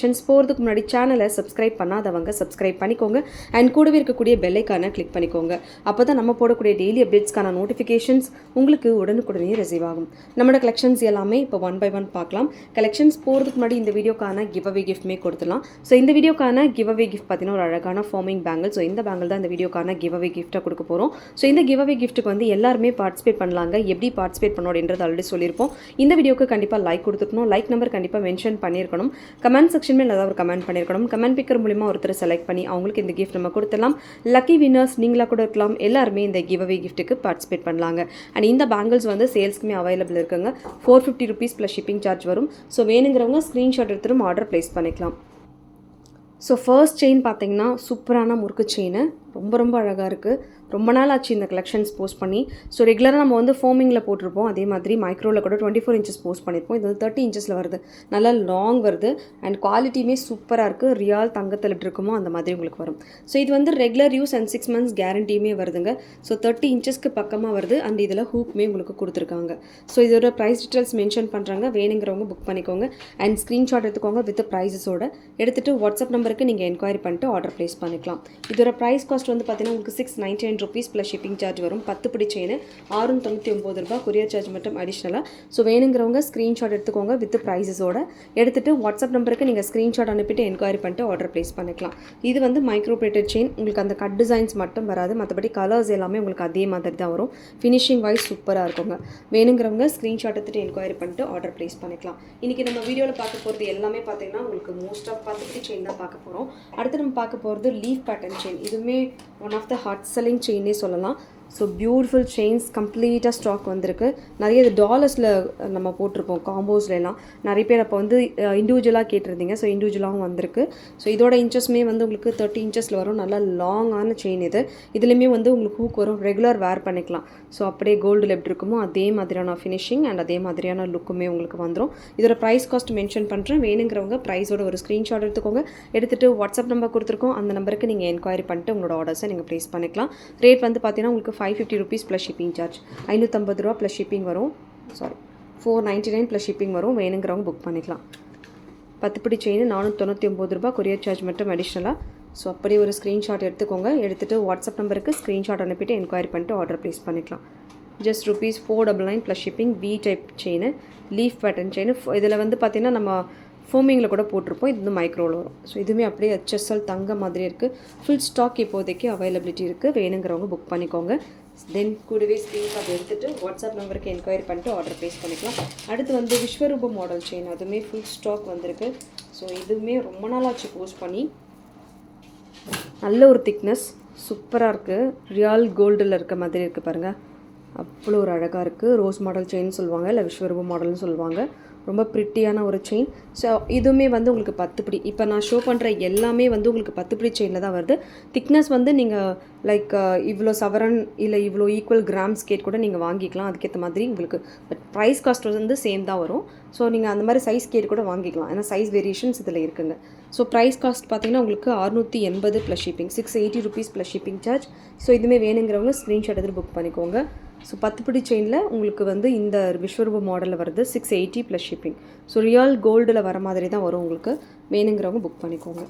Collections போகிறதுக்கு முன்னாடி சேனலை சப்ஸ்கிரைப் பண்ணாதவங்க சப்ஸ்கிரைப் பண்ணிக்கோங்க. அண்ட் கூடவே இருக்கக்கூடிய பெல்லைக்கான கிளிக் பண்ணிக்கோங்க. அப்போ தான் நம்ம போடக்கூடிய டெய்லி அப்டேட்ஸ்க்கான நோட்டிஃபிகேஷன்ஸ் உங்களுக்கு உடனுக்குடனே ரிசீவ் ஆகும். நம்மளோட கலெக்ஷன்ஸ் எல்லாமே இப்போ ஒன் பை ஒன் பார்க்கலாம். கலெக்ஷன்ஸ் போகிறதுக்கு முன்னாடி இந்த வீடியோக்கான கிவ் அவே கிஃப்ட்மே கொடுத்துலாம் ஸோ இந்த வீடியோக்கான கிவ் அவே கிஃப்ட் பார்த்தீங்கன்னா ஒரு அழகான ஃபார்மிங் பேங்கிள் ஸோ இந்த பேங்கிள் தான் இந்த வீடியோக்கான கிவ் அவே கிஃப்ட்டை கொடுக்க போகிறோம் ஸோ இந்த கிவ் அவே கிஃப்ட்டுக்கு வந்து எல்லாருமே பார்ட்டிசிபேட் பண்ணலாங்க. எப்படி பார்ட்டிசிபேட் பண்ணணும் அப்படின்றது ஆல்ரெடி சொல்லியிருப்போம். இந்த வீடியோக்கு கண்டிப்பாக லைக் கொடுத்துக்கணும். லைக் நம்பர் கண்டிப்பாக மென்ஷன் பண்ணியிருக்கணும். கமெண்ட் செக்ஷன் செக்ஷன்மே ஏதாவது ஒரு கமெண்ட் பண்ணியிருக்கணும் கமெண்ட் பிக்கர் மூலிமா ஒருத்தர் செலக்ட் பண்ணி அவங்களுக்கு இந்த கிஃப்ட் நம்ம கொடுத்துடலாம். லக்கி வின்னர்ஸ் நீங்களாக கூட இருக்கலாம். எல்லாருமே இந்த கிவ் அவே கிஃப்ட்டுக்கு பார்ட்டிசிபேட் பண்ணலாங்க. அண்ட் இந்த பேங்கிள்ஸ் வந்து சேல்ஸ்க்குமே அவைலபிள் இருக்குங்க. Four fifty rupees plus shipping charge வரும். ஸோ வேணுங்கிறவங்க ஸ்க்ரீன்ஷாட் எடுத்துட்டும் ஆர்டர் ப்ளேஸ் பண்ணிக்கலாம். ஸோ ஃபர்ஸ்ட் செயின் பார்த்தீங்கன்னா சூப்பரான முறுக்கு செயின் ரொம்ப ரொம்ப அழகாக இருக்குது ரொம்ப நாள் ஆச்சு இந்த கலெக்ஷன்ஸ் போஸ்ட் பண்ணி. ஸோ ரெகுலராக நம்ம வந்து ஃபோமிங்கில் போட்டிருப்போம். அதே மாதிரி மைக்ரோவில் கூட டுவெண்ட்டி ஃபோர் இன்ச்சஸ் போஸ்ட் பண்ணியிருப்போம். இது வந்து தேர்ட்டி இன்ச்சஸில் வருது. நல்லா லாங் வருது. அண்ட் குவாலிட்டியுமே சூப்பராக இருக்குது ரியால் தங்கத்தில் இருக்குமோ அந்த மாதிரி உங்களுக்கு வரும். ஸோ இது வந்து regular use and six months கேரண்டியுமே வருதுங்க. ஸோ தேர்ட்டி இன்ச்சஸ்க்கு பக்கமாக வருது. அண்ட் இதில் ஹூக்குமே உங்களுக்கு கொடுத்துருக்காங்க. ஸோ இதோட ப்ரைஸ் டீட்டெயில்ஸ் மென்ஷன் பண்ணுறாங்க வேணுங்கிறவங்க புக் பண்ணிக்கோங்க. அண்ட் ஸ்க்ரீன்ஷாட் எடுத்துக்கோங்க வித் ப்ரைஸஸோட எடுத்துகிட்டு வாட்ஸ்அப் நம்பருக்கு நீங்கள் என்கொயரி பண்ணிட்டு ஆர்டர் ப்ளேஸ் பண்ணிக்கலாம். இதோட ப்ரைஸ் காஸ்ட் வந்து பார்த்தீங்கன்னா உங்களுக்கு six ninety nine rupees plus shipping charge வரும். பத்து பிடி செயின் ஆறு தொண்ணூற்றி ஒம்பது ரூபாய் கொரியர் சார்ஜ் மட்டும் அடிஷ்னலாக ஸோ வேணுங்கிறவங்க ஸ்க்ரீன்ஷாட் எடுத்துக்கோங்க வித் ப்ரைஸஸோட எடுத்துகிட்டு வாட்ஸ்அப் நம்பருக்கு நீங்கள் ஸ்க்ரீன்ஷாட் அனுப்பிட்டு என்கொயரி பண்ணிட்டு ஆர்டர் ப்ளேஸ் பண்ணிக்கலாம். இது வந்து மைக்ரோ பிளேட்டட் செயின் உங்களுக்கு அந்த கட் டிசைன்ஸ் மட்டும் வராது. மற்றபடி கலர்ஸ் எல்லாமே உங்களுக்கு அதே மாதிரி தான் வரும். ஃபினிஷிங் வைஸ் சூப்பராக இருக்குங்க. வேணுங்கிறவங்க ஸ்க்ரீன்ஷாட் எடுத்துகிட்டு என்கொயரி பண்ணிட்டு ஆர்டர் ப்ளேஸ் பண்ணிக்கலாம். இன்றைக்கி நம்ம வீடியோவில் பார்க்க போகிறது எல்லாமே பார்த்தீங்கன்னா உங்களுக்கு மோஸ்ட் ஆஃப் பத்து செயின் தான் பார்க்க போகிறோம் அடுத்து நம்ம பார்க்க போகிறது லீஃப் பேட்டர்ன் செயின் இதுவுமே one of the hot selling செயின்னே சொல்லலாம். ஸோ பியூட்டிஃபுல் செயின்ஸ் கம்ப்ளீட்டாக ஸ்டாக் வந்திருக்கு. நிறைய இது டாலர்ஸில் நம்ம போட்டிருப்போம் காம்போஸ்ல எல்லாம். நிறைய பேர் அப்போ வந்து இண்டிவிஜுவலாக கேட்டிருந்தீங்க. ஸோ இண்டிவிஜுவலாகவும் வந்திருக்கு. ஸோ இதோட இன்ச்சஸ்மே வந்து உங்களுக்கு தேர்ட்டி இன்ச்சஸில் வரும். நல்லா லாங்கான செயின் இது. இதுலேயுமே வந்து உங்களுக்கு ஹூக் வரும். ரெகுலர் வேர் பண்ணிக்கலாம். ஸோ அப்படியே கோல்டில் எப்படி இருக்குமோ அதே மாதிரியான ஃபினிஷிங் அண்ட் அதே மாதிரியான லுக்குமே உங்களுக்கு வந்துடும் இதோட ப்ரைஸ் காஸ்ட் மென்ஷன் பண்ணுறேன் வேணுங்கிறவங்க ப்ரைஸோட ஒரு ஸ்க்ரீன்ஷாட் எடுத்துக்கோங்க. எடுத்துகிட்டு வாட்ஸ்அப் நம்பர் கொடுத்துருக்கோம். அந்த நம்பருக்கு நீங்கள் என்கொயரி பண்ணிட்டு உங்களோட ஆர்டர்ஸை நீங்கள் ப்ளேஸ் பண்ணிக்கலாம். ரேட் வந்து பார்த்தீங்கன்னா உங்களுக்கு five fifty rupees plus shipping charge ஐநூற்றம்பது ரூபா ப்ளஸ் ஷிப்பிங் வரும். Sorry four ninety nine plus shipping வரும். வேணுங்கிறவங்க புக் பண்ணிக்கலாம். பத்துப்படி செயின் நானூற்றி தொண்ணூற்றி ஒம்பது ரூபா கொரியர் சார்ஜ் மட்டும் அடிஷ்னலாக ஸோ அப்படியே ஒரு ஸ்க்ரீன்ஷாட் எடுத்துக்கோங்க. எடுத்துகிட்டு வாட்ஸ்அப் நம்பருக்கு ஸ்க்ரீன்ஷாட் அனுப்பிட்டு என்கொயரி பண்ணிட்டு ஆர்டர் ப்ளேஸ் பண்ணிக்கலாம். Just rupees four double nine plus shipping V type chain leaf pattern chain இதில் வந்து பார்த்திங்கன்னா நம்ம ஃபோமிங்கில் கூட போட்டிருப்போம். இது வந்து மைக்ரோவில் வரும். ஸோ இதுவுமே அப்படியே ஹெச்எஸ்எல் தங்க மாதிரி இருக்குது ஃபுல் ஸ்டாக் இப்போதைக்கு அவைலபிலிட்டி இருக்குது வேணுங்கிறவங்க புக் பண்ணிக்கோங்க. தென் கூடவே ஸ்க்ரீன்ஷாட் எடுத்துகிட்டு வாட்ஸ்அப் நம்பருக்கு என்கொயரி பண்ணிட்டு ஆர்டர் ப்ளேஸ் பண்ணிக்கலாம். அடுத்து வந்து விஸ்வரூப மாடல் செயின் அதுவுமே ஃபுல் ஸ்டாக் வந்திருக்கு. ஸோ இதுவுமே ரொம்ப நாளாச்சு போஸ்ட் பண்ணி. நல்ல ஒரு திக்னஸ் சூப்பராக இருக்குது ரியால் கோல்டில் இருக்க மாதிரி இருக்குது பாருங்கள் அவ்வளோ ஒரு அழகாக இருக்குது ரோஸ் மாடல் செயின் சொல்லுவாங்க இல்லை விஸ்வரூப மாடல்னு சொல்லுவாங்க. ரொம்ப ப்ரிட்டியான ஒரு செயின் ஸோ இதுவுமே வந்து உங்களுக்கு பத்து பிடி. இப்போ நான் ஷோ பண்ணுற எல்லாமே வந்து உங்களுக்கு பத்து பிடி செயினில் தான் வருது. திக்னஸ் வந்து நீங்கள் லைக் இவ்வளோ சவரன் இல்லை இவ்வளோ ஈக்குவல் கிராம்ஸ் கேட் கூட நீங்கள் வாங்கிக்கலாம். அதுக்கேற்ற மாதிரி உங்களுக்கு பட் ப்ரைஸ் காஸ்ட் வந்து சேம் தான் வரும். ஸோ நீங்கள் அந்த மாதிரி சைஸ் கேட் கூட வாங்கிக்கலாம். ஏன்னா சைஸ் வேரியேஷன்ஸ் இதில் இருக்குங்க. ஸோ ப்ரைஸ் காஸ்ட் பார்த்தீங்கன்னா உங்களுக்கு அறுநூற்றி எண்பது plus shipping six eighty rupees plus shipping charge so இதுவுமே வேணுங்கிறவங்க ஸ்க்ரீன்ஷாட் எடுத்து புக் பண்ணிக்கோங்க. ஸோ பத்து பிடி செயினில் உங்களுக்கு வந்து இந்த விஸ்வரூப மாடலில் வருது six eighty plus shipping so real கோல்டில் வர மாதிரி தான் வரும் உங்களுக்கு. வேணுங்கிறவங்க புக் பண்ணிக்கோங்க.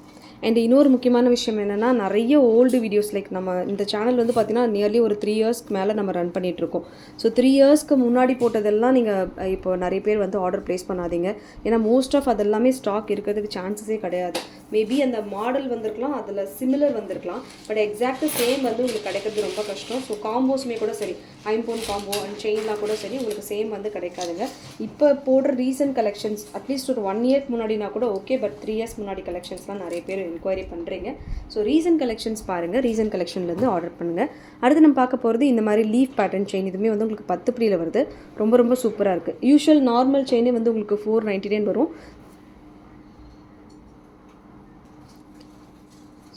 அண்ட் இன்னொரு முக்கியமான விஷயம் என்னென்னா நிறைய ஓல்டு வீடியோஸ் லைக் நம்ம இந்த சேனல் வந்து பார்த்திங்கன்னா நியர்லி ஒரு த்ரீ இயர்ஸ்க்கு மேலே நம்ம ரன் பண்ணிகிட்ருக்கோம் ஸோ த்ரீ இயர்ஸ்க்கு முன்னாடி போட்டதெல்லாம் நீங்கள் இப்போ நிறைய பேர் வந்து ஆர்டர் ப்ளேஸ் பண்ணாதீங்க. ஏன்னா மோஸ்ட் ஆஃப் அதெல்லாமே ஸ்டாக் இருக்கிறதுக்கு சான்சஸே கிடையாது. மேபி அந்த மாடல் வந்திருக்கலாம் அதில் சிமிலர் வந்திருக்கலாம். பட் எக்ஸாக்டாக சேம் வந்து உங்களுக்கு கிடைக்கிறது ரொம்ப கஷ்டம். ஸோ காம்போஸுமே கூட சரி. ஐம்போன் காம்போ அண்ட் செயின்லாம் கூட சரி உங்களுக்கு சேம் வந்து கிடைக்காதுங்க. இப்போ போடுற ரீசன்ட் கலெக்ஷன்ஸ் அட்லீஸ்ட் ஒரு ஒன் இயர்க்கு முன்னாடினா கூட okay but three three years முன்னாடி கலெக்ஷன்ஸ்லாம் நிறைய பேர் என்கொயரி பண்ணுறீங்க ஸோ ரீசன்ட் கலெக்ஷன்ஸ் பாருங்கள் ரீசன்ட் கலெக்ஷன்லேருந்து ஆர்டர் பண்ணுங்கள் அடுத்து நம்ம பார்க்க போகிறது இந்த மாதிரி லீஃப் பேட்டர்ன் செயின் இதுவுமே வந்து உங்களுக்கு பத்து பிடியில் வருது. ரொம்ப ரொம்ப சூப்பராக இருக்குது யூஷுவல் நார்மல் செயினே வந்து உங்களுக்கு ஃபோர் நைன்டி நைன் வரும்.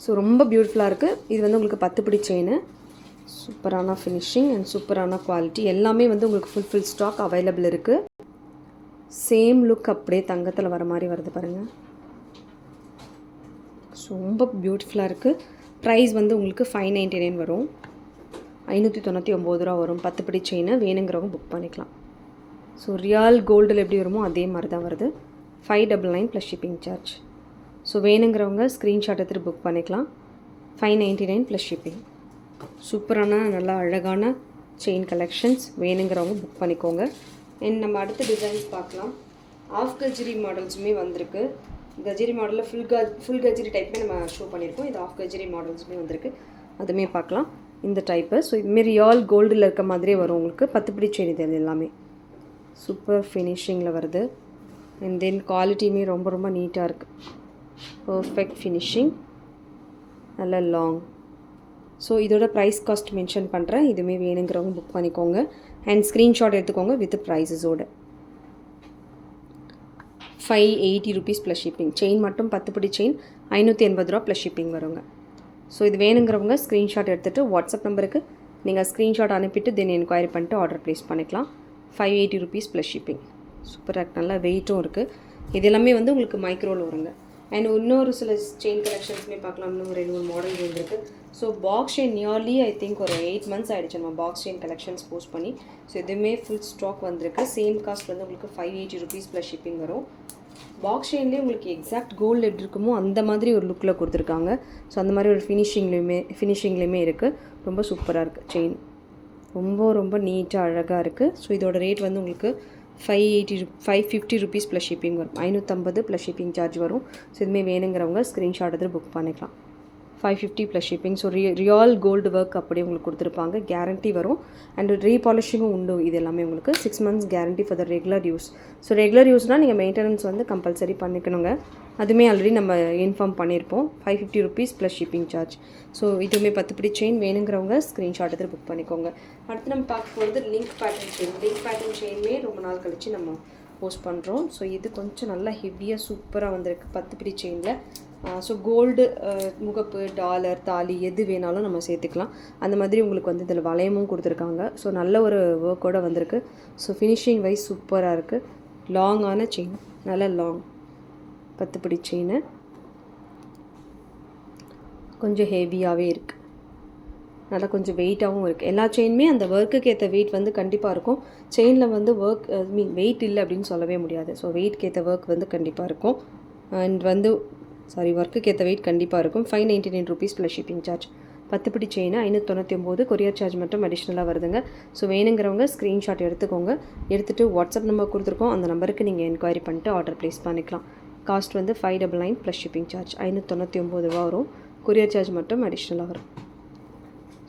ஸோ ரொம்ப பியூட்டிஃபுல்லாக இருக்குது இது வந்து உங்களுக்கு பத்து பிடி செயின் சூப்பரான ஃபினிஷிங் அண்ட் சூப்பரான குவாலிட்டி எல்லாமே வந்து உங்களுக்கு ஃபுல் ஸ்டாக் அவைலபிள் இருக்குது சேம் லுக் அப்படியே தங்கத்தில் வர மாதிரி வருது பாருங்கள் ஸோ ரொம்ப பியூட்டிஃபுல்லாக இருக்குது ப்ரைஸ் வந்து உங்களுக்கு ஃபைவ் நைன்டி நைன் வரும். ஐநூற்றி தொண்ணூற்றி ஒம்பது ரூபா வரும். பத்து படி செயினை வேணுங்கிறவங்க புக் பண்ணிக்கலாம். ஸோ ரியல் கோல்டில் எப்படி வருமோ அதே மாதிரி தான் வருது. Five double nine plus shipping charge so வேணுங்கிறவங்க ஸ்க்ரீன்ஷாட் எடுத்துகிட்டு புக் பண்ணிக்கலாம். Five ninety nine plus shipping சூப்பரான நல்லா அழகான செயின் கலெக்ஷன்ஸ் வேணுங்கிறவங்க புக் பண்ணிக்கோங்க. அண்ட் நம்ம அடுத்த டிசைன்ஸ் பார்க்கலாம். ஆஃப் கஜ்ரி மாடல்ஸுமே வந்திருக்கு. கஜேரி மாடலில் ஃபுல் க ஃபுல் கஜ்ரி டைப்புமே நம்ம ஷோ பண்ணியிருக்கோம். இது ஆஃப் கஜரி மாடல்ஸுமே வந்திருக்கு. அதுவுமே பார்க்கலாம். இந்த டைப்பு ஸோ இதுமாரி ஆல் கோல்டில் இருக்க மாதிரியே வரும் உங்களுக்கு. பத்து பிடி செயின் இது எல்லாமே. சூப்பர் ஃபினிஷிங்கில் வருது. அண்ட் தென் குவாலிட்டியுமே ரொம்ப ரொம்ப நீட்டாக இருக்குது பர்ஃபெக்ட் ஃபினிஷிங் நல்ல லாங் ஸோ இதோட ப்ரைஸ் காஸ்ட் மென்ஷன் பண்ணுறேன் இதுவுமே வேணுங்கிறவங்க புக் பண்ணிக்கோங்க. அண்ட் ஸ்க்ரீன்ஷாட் எடுத்துக்கோங்க with ப்ரைஸஸோடு five eighty rupees plus shipping chain மட்டும் பத்து பிடி செயின் ஐநூற்றி எண்பது ரூபா ப்ளஸ் ஷிப்பிங் வருங்க. ஸோ இது வேணுங்கிறவங்க ஸ்க்ரீன்ஷாட் எடுத்துகிட்டு வாட்ஸ்அப் நம்பருக்கு நீங்கள் ஸ்க்ரீன்ஷாட் அனுப்பிட்டு தென் என்கொயரி பண்ணிட்டு ஆர்டர் ப்ளேஸ் பண்ணிக்கலாம். Five eighty rupees plus shipping சூப்பராக நல்லா வெயிட்டும் இருக்குது இது எல்லாமே வந்து உங்களுக்கு மைக்ரோவில் வருங்க. அண்ட் இன்னொரு சில செயின் கலெக்ஷன்ஸுமே பார்க்கலாம். இன்னும் ரெண்டு மூணு மாடல் இருக்குது so box chain nearly I think ஒரு எயிட் மந்த்ஸ் ஆகிடுச்சு நம்ம பாக்ஸ் செயின் கலெக்ஷன்ஸ் போஸ்ட் பண்ணி. ஸோ இதுவுமே ஃபுல் ஸ்டாக் வந்திருக்கு. சேம் காஸ்ட் வந்து உங்களுக்கு five eighty rupees plus shipping வரும். பாக்ஸ் செயின்லேயே உங்களுக்கு எக்ஸாக்ட் கோல்டு எப்படி இருக்குமோ அந்த மாதிரி ஒரு லுக்கில் கொடுத்துருக்காங்க. ஸோ அந்த மாதிரி ஒரு ஃபினிஷிங்லேயுமே ஃபினிஷிங்லேயுமே இருக்குது ரொம்ப சூப்பராக இருக்குது செயின் ரொம்ப ரொம்ப நீட்டாக அழகாக இருக்குது ஸோ இதோட ரேட் வந்து உங்களுக்கு ஃபைவ் எயிட்டி ரு five fifty rupees plus shipping வரும். ஐநூற்றம்பது ப்ளஸ் ஷிப்பிங் சார்ஜ் வரும். ஸோ இதுமாரி வேணுங்கிறவங்க ஸ்க்ரீன்ஷாட் எடுத்து புக் பண்ணிக்கலாம். Five fifty plus shipping so ரி ரியல் கோல்டு ஒர்க் அப்படியே உங்களுக்கு கொடுத்துருப்பாங்க. கேரண்டி வரும். அண்ட் ரீபாலிஷிங்கும் உண்டு. இது எல்லாமே உங்களுக்கு six months guarantee for the regular use so regular யூஸ்னால் நீங்கள் மெயின்டெனன்ஸ் வந்து கம்பல்சரி பண்ணிக்கணுங்க. அதுவுமே ஆல்ரெடி நம்ம இன்ஃபார்ம் பண்ணியிருப்போம் five fifty rupees plus shipping charge so இதுவுமே பத்து பிடி செயின் வேணுங்கிறவங்க ஸ்க்ரீன்ஷாட் எடுத்து புக் பண்ணிக்கோங்க. அடுத்து நம்ம பார்க்க போகிறது link pattern chain link pattern செயினுமே ரொம்ப நாள் கழித்து நம்ம போஸ்ட் பண்ணுறோம் ஸோ இது கொஞ்சம் நல்லா ஹெவியாக சூப்பராக வந்திருக்கு பத்து பிடி செயினில் ஸோ கோல்டு முகப்பு டாலர் தாலி எது வேணாலும் நம்ம சேர்த்துக்கலாம். அந்த மாதிரி உங்களுக்கு வந்து இதில் வளையமும் கொடுத்துருக்காங்க. ஸோ நல்ல ஒரு ஒர்க்கோட வந்திருக்கு. ஸோ ஃபினிஷிங் வைஸ் சூப்பராக இருக்குது லாங்கான செயின் நல்ல லாங் பத்து பிடி செயின் கொஞ்சம் ஹெவியாகவே இருக்குது நல்லா கொஞ்சம் வெயிட்டாகவும் இருக்குது எல்லா செயினுமே அந்த ஒர்க்குக்கு ஏற்ற வெயிட் வந்து கண்டிப்பாக இருக்கும். செயினில் வந்து ஒர்க் ஐ மீன் வெயிட் இல்லை அப்படின்னு சொல்லவே முடியாது. ஸோ வெயிட்க்கு ஏற்ற ஒர்க் வந்து கண்டிப்பாக இருக்கும். அண்ட் வந்து சாரி ஒர்க்குக்கு ஏற்ற வெயிட் கண்டிப்பாக இருக்கும். Five ninety nine rupees plus shipping charge பத்து பிடி செயின் ஐநூற்றி தொண்ணூற்றி ஒம்பது கொரியர் சார்ஜ் மட்டும் அடிஷ்னலாக வருதுங்க. ஸோ வேணுங்கிறவங்க ஸ்க்ரீன்ஷாட் எடுத்துக்கோங்க. எடுத்துகிட்டு வாட்ஸ்அப் நம்பர் கொடுத்துருக்கோம். அந்த நம்பருக்கு நீங்கள் என்கொயரி பண்ணிட்டு ஆர்டர் ப்ளேஸ் பண்ணிக்கலாம். காஸ்ட் வந்து five double nine plus shipping charge ஐநூற்றி தொண்ணூற்றி ஒம்பது ரூபா வரும். கொரியர் சார்ஜ் மட்டும் அடிஷ்னலாக வரும்.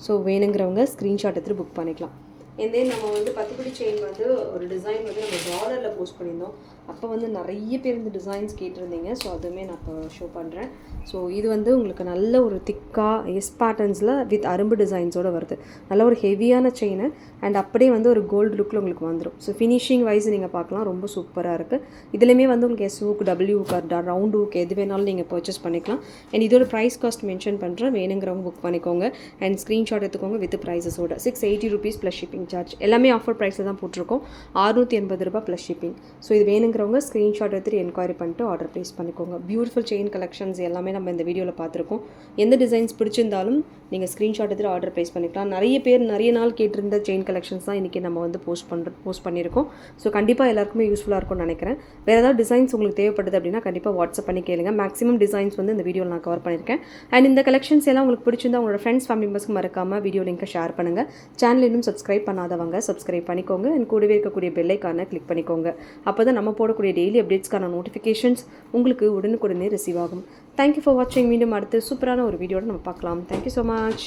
ஸோ வேணுங்கிறவங்க ஸ்க்ரீன்ஷாட் எடுத்துகிட்டு புக் பண்ணிக்கலாம். இதே நம்ம வந்து பத்துப்படி செயின் வந்து ஒரு டிசைன் வந்து நம்ம டாலரில் போஸ்ட் பண்ணியிருந்தோம். அப்போ வந்து நிறைய பேர் இந்த டிசைன்ஸ் கேட்டிருந்தீங்க. ஸோ அதுவுமே நான் இப்போ ஷோ பண்ணுறேன் ஸோ இது வந்து உங்களுக்கு நல்ல ஒரு திக்காக எஸ் பேட்டர்ன்ஸில் வித் அரும்பு டிசைன்ஸோடு வருது. நல்ல ஒரு ஹெவியான செயின் அண்ட் அப்படியே வந்து ஒரு கோல்டு லுக்கில் உங்களுக்கு வந்துடும் ஸோ ஃபினிஷிங் வைஸ் நீங்கள் பார்க்கலாம். ரொம்ப சூப்பராக இருக்குது இதுலேயுமே வந்து உங்களுக்கு எஸ் ஊக் டபிள்யூ கார்டா ரவுண்ட் ஊக் எது வேணாலும் நீங்கள் பர்ச்சேஸ் பண்ணிக்கலாம். அண்ட் இதோட ப்ரைஸ் காஸ்ட் மென்ஷன் பண்ணுறேன் வேணுங்கிறவங்க புக் பண்ணிக்கோங்க. அண்ட் ஸ்க்ரீன்ஷாட் எடுத்துக்கோங்க with ப்ரைஸஸோட six eighty rupees plus shipping charge எல்லாமே ஆஃபர் ப்ரைஸில் தான் போட்டிருக்கோம். அறுநூற்றி எண்பது ரூபாய் ப்ளஸ் ஷிப்பிங் ஸோ இது வேணுங்கிறவங்க ஸ்க்ரீன்ஷாட் எடுத்துகிட்டு என்கொயரி பண்ணிட்டு ஆர்டர் ப்ளேஸ் பண்ணிக்கோங்க. பியூட்டிஃபுல் செயின் கலெக்ஷன்ஸ் எல்லாமே நம்ம இந்த வீடியோவில் பார்த்துருக்கோம். எந்த டிசைன்ஸ் பிடிச்சிருந்தாலும் நீங்கள் ஸ்க்ரீன்ஷாட் எடுத்துகிட்டு ஆர்டர் ப்ளேஸ் பண்ணிக்கலாம். நிறைய பேர் நிறைய நாள் கேட்டிருந்த செயின் கலெக்ஷன்ஸ் தான் இன்றைக்கி நம்ம வந்து போஸ்ட் பண்ணுற போஸ்ட் பண்ணியிருக்கோம். ஸோ கண்டிப்பாக எல்லாருக்குமே யூஸ்ஃபுல்லாக இருக்கும்னு நினைக்கிறேன். வேறு ஏதாவது டிசைன்ஸ் உங்களுக்கு தேவைப்படுது அப்படின்னா கண்டிப்பாக வாட்ஸ்அப் பண்ணி கேளுங்க. மேக்ஸிமம் டிசைன்ஸ் வந்து இந்த வீடியோவில் நான் கவர் பண்ணியிருக்கேன். அண்ட் இந்த கலெக்ஷன்ஸ் எல்லாம் உங்களுக்கு பிடிச்சிருந்தா உங்களோட ஃப்ரெண்ட்ஸ் ஃபேமிலி மெம்பர்ஸ்க்கு மறக்காமல் வீடியோ லிங்க்கை ஷேர் பண்ணுங்கள் சேனல் இன்னும் சப்ஸ்கிரைப் பண்ணாதவங்க சப்ஸ்கிரைப் பண்ணிக்கோங்க. அண்ட் கூடவே இருக்கக்கூடிய பெல்லைக்கான கிளிக் பண்ணிக்கோங்க. அப்போ தான் நம்ம போடக்கூடிய டெய்லி அப்டேட்ஸ்க்கான நோட்டிஃபிகேஷன்ஸ் உங்களுக்கு உடனுக்குடனே ரிசீவ் ஆகும். தேங்க்யூ ஃபார் வாட்சிங் மீண்டும் அடுத்து சூப்பரான ஒரு வீடியோட நம்ம பார்க்கலாம். Thank you so much